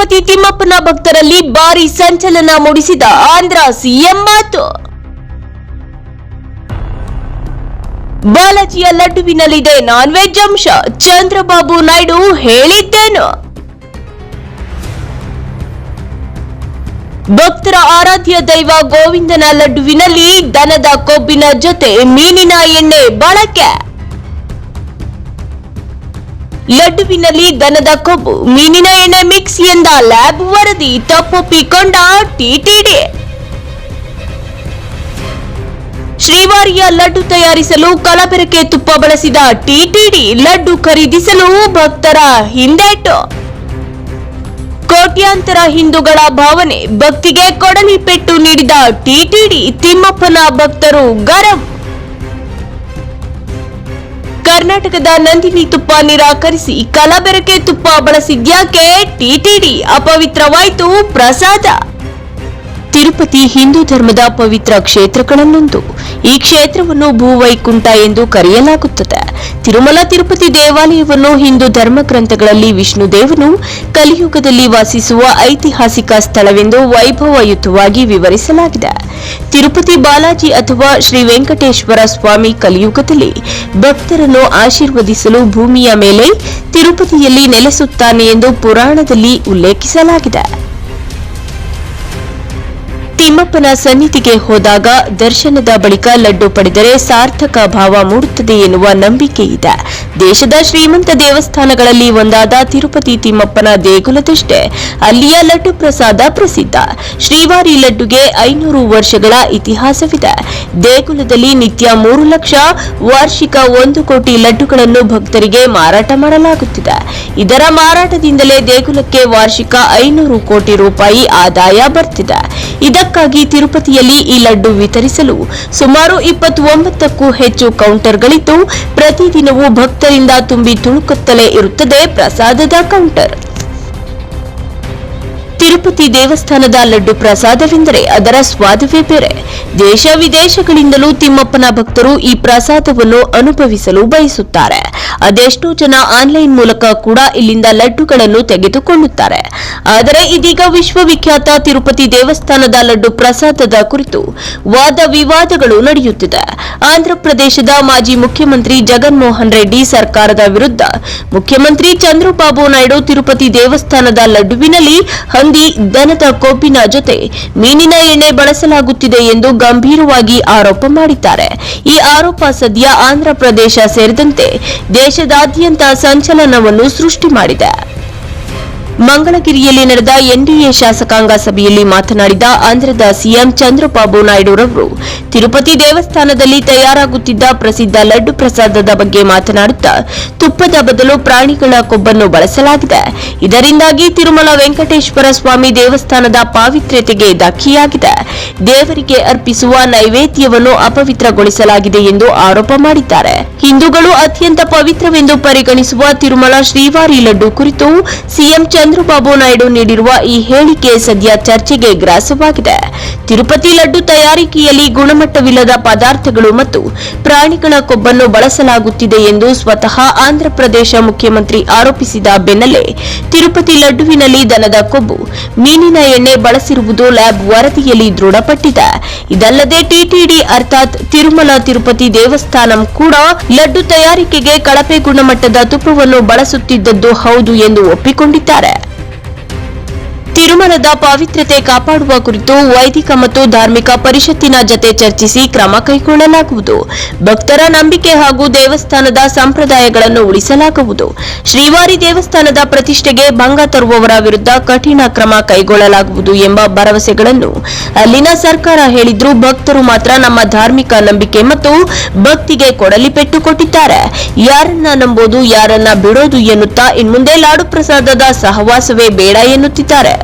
ತಿರುಪತಿ ತಿಮ್ಮಪ್ಪನ ಭಕ್ತರಲ್ಲಿ ಭಾರಿ ಸಂಚಲನ ಮೂಡಿಸಿದ ಆಂಧ್ರ ಸಿಎಂ ಮಾತು. ಬಾಲಾಜಿಯ ಲಡ್ಡುವಿನಲ್ಲಿದೆ ನಾನ್ ವೆಜ್ ಅಂಶ. ಚಂದ್ರಬಾಬು ನಾಯ್ಡು ಹೇಳಿದ್ದೇನು. ಭಕ್ತರ ಆರಾಧ್ಯ ದೈವ ಗೋವಿಂದನ ಲಡ್ಡುವಿನಲ್ಲಿ ದನದ ಕೊಬ್ಬಿನ ಜೊತೆ ಮೀನಿನ ಎಣ್ಣೆ ಬಳಕೆ. ಲಡ್ಡುವಿನಲ್ಲಿ ದನದ ಕೊಬ್ಬು, ಮೀನಿನ ಎಣ್ಣೆ ಮಿಕ್ಸ್ ಎಂದ ಲ್ಯಾಬ್ ವರದಿ ತಪ್ಪೊಪ್ಪಿಕೊಂಡ ಟಿಟಿಡಿ ಶ್ರೀವಾರಿಯ ಲಡ್ಡು ತಯಾರಿಸಲು ಕಲಬೆರಕೆ ತುಪ್ಪ ಬಳಸಿದ ಟಿಟಿಡಿ ಲಡ್ಡು ಖರೀದಿಸಲು ಭಕ್ತರ ಹಿಂದೇಟು. ಕೋಟ್ಯಾಂತರ ಹಿಂದೂಗಳ ಭಾವನೆ ಭಕ್ತಿಗೆ ಕೊಡಲಿ ಪೆಟ್ಟು ನೀಡಿದ ಟಿಟಿಡಿ ತಿಮ್ಮಪ್ಪನ ಭಕ್ತರು ಗರಂ. ಕರ್ನಾಟಕದ ನಂದಿನಿ ತುಪ್ಪ ನಿರಾಕರಿಸಿ ಕಲಬೆರಕೆ ತುಪ್ಪ ಬಳಸಿದ್ಯಾಕೆ ಟಿಟಿಡಿ ಅಪವಿತ್ರವಾಯಿತು ಪ್ರಸಾದ. ತಿರುಪತಿ ಹಿಂದೂ ಧರ್ಮದ ಪವಿತ್ರ ಕ್ಷೇತ್ರಗಳಲ್ಲೊಂದು. ಈ ಕ್ಷೇತ್ರವನ್ನು ಭೂವೈಕುಂಠ ಎಂದು ಕರೆಯಲಾಗುತ್ತದೆ. ತಿರುಮಲ ತಿರುಪತಿ ದೇವಾಲಯವನ್ನು ಹಿಂದೂ ಧರ್ಮ ಗ್ರಂಥಗಳಲ್ಲಿ ವಿಷ್ಣು ದೇವನು ಕಲಿಯುಗದಲ್ಲಿ ವಾಸಿಸುವ ಐತಿಹಾಸಿಕ ಸ್ಥಳವೆಂದು ವೈಭವಯುತವಾಗಿ ವಿವರಿಸಲಾಗಿದೆ. ತಿರುಪತಿ ಬಾಲಾಜಿ ಅಥವಾ ಶ್ರೀ ವೆಂಕಟೇಶ್ವರ ಸ್ವಾಮಿ ಕಲಿಯುಗದಲ್ಲಿ ಭಕ್ತರನ್ನು ಆಶೀರ್ವದಿಸಲು ಭೂಮಿಯ ಮೇಲೆ ತಿರುಪತಿಯಲ್ಲಿ ನೆಲೆಸುತ್ತಾನೆ ಎಂದು ಪುರಾಣದಲ್ಲಿ ಉಲ್ಲೇಖಿಸಲಾಗಿದೆ. ತಿಮ್ಮಪ್ಪನ ಸನ್ನಿಧಿಗೆ ಹೋದಾಗ ದರ್ಶನದ ಬಳಿಕ ಲಡ್ಡು ಪಡೆದರೆ ಸಾರ್ಥಕ ಭಾವ ಮೂಡುತ್ತದೆ ಎನ್ನುವ ನಂಬಿಕೆ ಇದೆ. ದೇಶದ ಶ್ರೀಮಂತ ದೇವಸ್ಥಾನಗಳಲ್ಲಿ ಒಂದಾದ ತಿರುಪತಿ ತಿಮ್ಮಪ್ಪನ ದೇಗುಲದಷ್ಟೇ ಅಲ್ಲಿಯ ಲಡ್ಡು ಪ್ರಸಾದ ಪ್ರಸಿದ್ಧ. ಶ್ರೀವಾರಿ ಲಡ್ಡುಗೆ ಐನೂರು ವರ್ಷಗಳ ಇತಿಹಾಸವಿದೆ. ದೇಗುಲದಲ್ಲಿ ನಿತ್ಯ ಮೂರು ಲಕ್ಷ ವಾರ್ಷಿಕ ಒಂದು ಕೋಟಿ ಲಡ್ಡುಗಳನ್ನು ಭಕ್ತರಿಗೆ ಮಾರಾಟ ಮಾಡಲಾಗುತ್ತಿದೆ. ಇದರ ಮಾರಾಟದಿಂದಲೇ ದೇಗುಲಕ್ಕೆ ವಾರ್ಷಿಕ ಐನೂರು ಕೋಟಿ ರೂಪಾಯಿ ಆದಾಯ ಬರ್ತಿದೆ. ಇದಕ್ಕಾಗಿ ತಿರುಪತಿಯಲ್ಲಿ ಈ ಲಡ್ಡು ವಿತರಿಸಲು ಸುಮಾರು ಇಪ್ಪತ್ತೊಂಬತ್ತಕ್ಕೂ ಹೆಚ್ಚು ಕೌಂಟರ್ಗಳಿದ್ದು, ಪ್ರತಿದಿನವೂ ಭಕ್ತರಿಂದ ತುಂಬಿ ತುಳುಕುತ್ತಲೇ ಇರುತ್ತದೆ ಪ್ರಸಾದದ ಕೌಂಟರ್. ತಿರುಪತಿ ದೇವಸ್ಥಾನದ ಲಡ್ಡು ಪ್ರಸಾದವೆಂದರೆ ಅದರ ಸ್ವಾದವೇ ಬೇರೆ. ದೇಶ ವಿದೇಶಗಳಿಂದಲೂ ತಿಮ್ಮಪ್ಪನ ಭಕ್ತರು ಈ ಪ್ರಸಾದವನ್ನು ಅನುಭವಿಸಲು ಬಯಸುತ್ತಾರೆ. ಅದೆಷ್ಟೋ ಜನ ಆನ್ಲೈನ್ ಮೂಲಕ ಕೂಡ ಇಲ್ಲಿಂದ ಲಡ್ಡುಗಳನ್ನು ತೆಗೆದುಕೊಳ್ಳುತ್ತಾರೆ. ಆದರೆ ಇದೀಗ ವಿಶ್ವವಿಖ್ಯಾತ ತಿರುಪತಿ ದೇವಸ್ಥಾನದ ಲಡ್ಡು ಪ್ರಸಾದದ ಕುರಿತು ವಾದ ವಿವಾದಗಳು ನಡೆಯುತ್ತಿದೆ. ಆಂಧ್ರಪ್ರದೇಶದ ಮಾಜಿ ಮುಖ್ಯಮಂತ್ರಿ ಜಗನ್ಮೋಹನ್ ರೆಡ್ಡಿ ಸರ್ಕಾರದ ವಿರುದ್ಧ ಮುಖ್ಯಮಂತ್ರಿ ಚಂದ್ರಬಾಬು ನಾಯ್ಡು ತಿರುಪತಿ ದೇವಸ್ಥಾನದ ಲಡ್ಡುವಿನಲ್ಲಿ ಹಂದಿ ದನದ ಕೊಬ್ಬಿನ ಜೊತೆ ಮೀನಿನ ಎಣ್ಣೆ ಬಳಸಲಾಗುತ್ತಿದೆ ಎಂದು ಗಂಭೀರವಾಗಿ ಆರೋಪ ಮಾಡಿದ್ದಾರೆ. ಈ ಆರೋಪ ಸದ್ಯ ಆಂಧ್ರಪ್ರದೇಶ ಸೇರಿದಂತೆ ದೇಶದಾದ್ಯಂತ ಸಂಚಲನವನ್ನು ಸೃಷ್ಟಿ ಮಾಡಿದೆ. ಮಂಗಳಗಿರಿಯಲ್ಲಿ ನಡೆದ ಎನ್ಡಿಎ ಶಾಸಕಾಂಗ ಸಭೆಯಲ್ಲಿ ಮಾತನಾಡಿದ ಆಂಧ್ರದ ಸಿಎಂ ಚಂದ್ರಬಾಬು ನಾಯ್ಡುರವರು, ತಿರುಪತಿ ದೇವಸ್ಥಾನದಲ್ಲಿ ತಯಾರಾಗುತ್ತಿದ್ದ ಪ್ರಸಿದ್ಧ ಲಡ್ಡು ಪ್ರಸಾದದ ಬಗ್ಗೆ ಮಾತನಾಡುತ್ತಾ ತುಪ್ಪದ ಬದಲು ಪ್ರಾಣಿಗಳ ಕೊಬ್ಬನ್ನು ಬಳಸಲಾಗಿದೆ. ಇದರಿಂದಾಗಿ ತಿರುಮಲ ವೆಂಕಟೇಶ್ವರ ಸ್ವಾಮಿ ದೇವಸ್ಥಾನದ ಪಾವಿತ್ರ್ಯತೆಗೆ ಧಕ್ಕೆಯಾಗಿದೆ. ದೇವರಿಗೆ ಅರ್ಪಿಸುವ ನೈವೇದ್ಯವನ್ನು ಅಪವಿತ್ರಗೊಳಿಸಲಾಗಿದೆ ಎಂದು ಆರೋಪ ಮಾಡಿದ್ದಾರೆ. ಹಿಂದೂಗಳು ಅತ್ಯಂತ ಪವಿತ್ರವೆಂದು ಪರಿಗಣಿಸುವ ತಿರುಮಲ ಶ್ರೀವಾರಿ ಲಡ್ಡು ಕುರಿತು ಸಿಎಂ ಚಂದ್ರಬಾಬು ನಾಯ್ಡು ನೀಡಿರುವ ಈ ಹೇಳಿಕೆ ಸದ್ಯ ಚರ್ಚೆಗೆ ಗ್ರಾಸವಾಗಿದೆ. ತಿರುಪತಿ ಲಡ್ಡು ತಯಾರಿಕೆಯಲ್ಲಿ ಗುಣಮಟ್ಟವಿಲ್ಲದ ಪದಾರ್ಥಗಳು ಮತ್ತು ಪ್ರಾಣಿಗಳ ಕೊಬ್ಬನ್ನು ಬಳಸಲಾಗುತ್ತಿದೆ ಎಂದು ಸ್ವತಃ ಆಂಧ್ರಪ್ರದೇಶ ಮುಖ್ಯಮಂತ್ರಿ ಆರೋಪಿಸಿದ ಬೆನ್ನಲ್ಲೇ ತಿರುಪತಿ ಲಡ್ಡುವಿನಲ್ಲಿ ದನದ ಕೊಬ್ಬು, ಮೀನಿನ ಎಣ್ಣೆ ಬಳಸಿರುವುದು ಲ್ಯಾಬ್ ವರದಿಯಲ್ಲಿ ದೃಢಪಟ್ಟಿದೆ. ಇದಲ್ಲದೆ ಟಿಟಿಡಿ ಅರ್ಥಾತ್ ತಿರುಮಲ ತಿರುಪತಿ ದೇವಸ್ಥಾನಂ ಕೂಡ ಲಡ್ಡು ತಯಾರಿಕೆಗೆ ಕಳಪೆ ಗುಣಮಟ್ಟದ ತುಪ್ಪವನ್ನು ಬಳಸುತ್ತಿದ್ದದ್ದು ಹೌದು ಎಂದು ಒಪ್ಪಿಕೊಂಡಿದ್ದಾರೆ. ತಿರುಮಲದ ಪಾವಿತ್ರ್ಯತೆ ಕಾಪಾಡುವ ಕುರಿತು ವೈದಿಕ ಮತ್ತು ಧಾರ್ಮಿಕ ಪರಿಷತ್ತಿನ ಜತೆ ಚರ್ಚಿಸಿ ಕ್ರಮ ಕೈಗೊಳ್ಳಲಾಗುವುದು. ಭಕ್ತರ ನಂಬಿಕೆ ಹಾಗೂ ದೇವಸ್ಥಾನದ ಸಂಪ್ರದಾಯಗಳನ್ನು ಉಳಿಸಲಾಗುವುದು. ಶ್ರೀವಾರಿ ದೇವಸ್ಥಾನದ ಪ್ರತಿಷ್ಠೆಗೆ ಭಂಗ ತರುವವರ ವಿರುದ್ಧ ಕಠಿಣ ಕ್ರಮ ಕೈಗೊಳ್ಳಲಾಗುವುದು ಎಂಬ ಭರವಸೆಗಳನ್ನು ಅಲ್ಲಿನ ಸರ್ಕಾರ ಹೇಳಿದ್ರೂ ಭಕ್ತರು ಮಾತ್ರ ನಮ್ಮ ಧಾರ್ಮಿಕ ನಂಬಿಕೆ ಮತ್ತು ಭಕ್ತಿಗೆ ಕೊಡಲಿ ಪೆಟ್ಟು ಕೊಟ್ಟಿದ್ದಾರೆ ಯಾರನ್ನ ನಂಬೋದು, ಯಾರನ್ನ ಬಿಡೋದು ಎನ್ನುತ್ತಾ ಇನ್ಮುಂದೆ ಲಾಡು ಪ್ರಸಾದದ ಸಹವಾಸವೇ ಬೇಡ ಎನ್ನುತ್ತಿದ್ದಾರೆ.